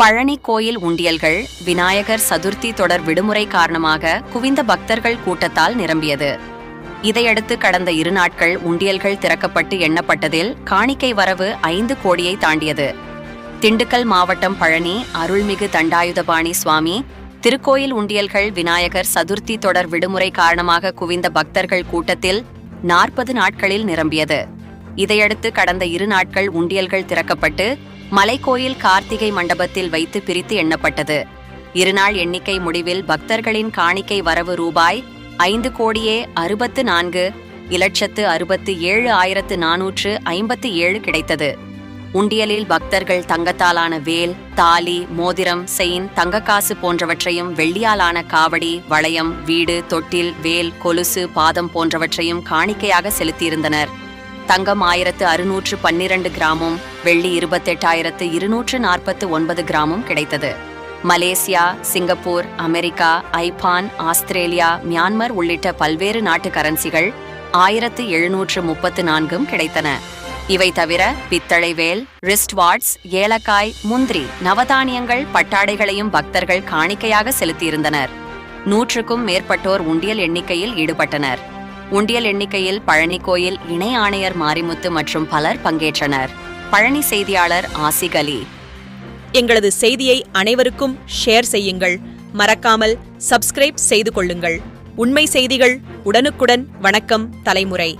பழனி கோயில் உண்டியல்கள் விநாயகர் சதுர்த்தி தொடர் விடுமுறை காரணமாக குவிந்த பக்தர்கள் கூட்டத்தால் நிரம்பியது. இதையடுத்து கடந்த இரு நாட்கள் உண்டியல்கள் திறக்கப்பட்டு எண்ணப்பட்டதில் காணிக்கை வரவு ஐந்து கோடியை தாண்டியது. திண்டுக்கல் மாவட்டம் பழனி அருள்மிகு தண்டாயுதபாணி சுவாமி திருக்கோயில் உண்டியல்கள் விநாயகர் சதுர்த்தி தொடர் விடுமுறை காரணமாக குவிந்த பக்தர்கள் கூட்டத்தில் நாற்பது நாட்களில் நிரம்பியது. இதையடுத்து கடந்த இரு நாட்கள் உண்டியல்கள் திறக்கப்பட்டு மலைக்கோயில் கார்த்திகை மண்டபத்தில் வைத்து பிரித்து எண்ணப்பட்டது. இருநாள் எண்ணிக்கை முடிவில் பக்தர்களின் காணிக்கை வரவு ரூபாய் ஐந்து கோடியே அறுபத்து நான்கு இலட்சத்து அறுபத்து ஏழு ஆயிரத்து நானூற்று ஐம்பத்து ஏழு கிடைத்தது. உண்டியலில் பக்தர்கள் தங்கத்தாலான வேல் தாலி மோதிரம் செயின் தங்கக்காசு போன்றவற்றையும் வெள்ளியாலான காவடி வளையம் வீடு தொட்டில் வேல் கொலுசு பாதம் போன்றவற்றையும் காணிக்கையாக செலுத்தியிருந்தனர். தங்கம் ஆயிரத்து அறுநூற்று பன்னிரண்டு கிராமும் வெள்ளி இருபத்தெட்டாயிரத்து இருநூற்று நாற்பத்து ஒன்பது கிராமும் கிடைத்தது. Malaysia Singapore America Japan Australia Myanmar உள்ளிட்ட பல்வேறு நாட்டு கரன்சிகள் ஆயிரத்து எழுநூற்று முப்பத்து நான்கும் கிடைத்தன. இவை தவிர பித்தளை வேல் ரிஸ்ட் வாட்ஸ் ஏலக்காய் முந்திரி நவதானியங்கள் பட்டாடைகளையும் பக்தர்கள் காணிக்கையாக செலுத்தியிருந்தனர். நூற்றுக்கும் மேற்பட்டோர் உண்டியல் எண்ணிக்கையில் ஈடுபட்டனர். உண்டியல் எண்ணிக்கையில் பழனி கோயில் இணை ஆணையர் மாரிமுத்து மற்றும் பலர் பங்கேற்றனர். பழனி செய்தியாளர் ஆசிக் அலி. எங்களது செய்தியை அனைவருக்கும் ஷேர் செய்யுங்கள். மறக்காமல் சப்ஸ்கிரைப் செய்து கொள்ளுங்கள். உண்மை செய்திகள் உடனுக்குடன் வணக்கம் தலைமுறை.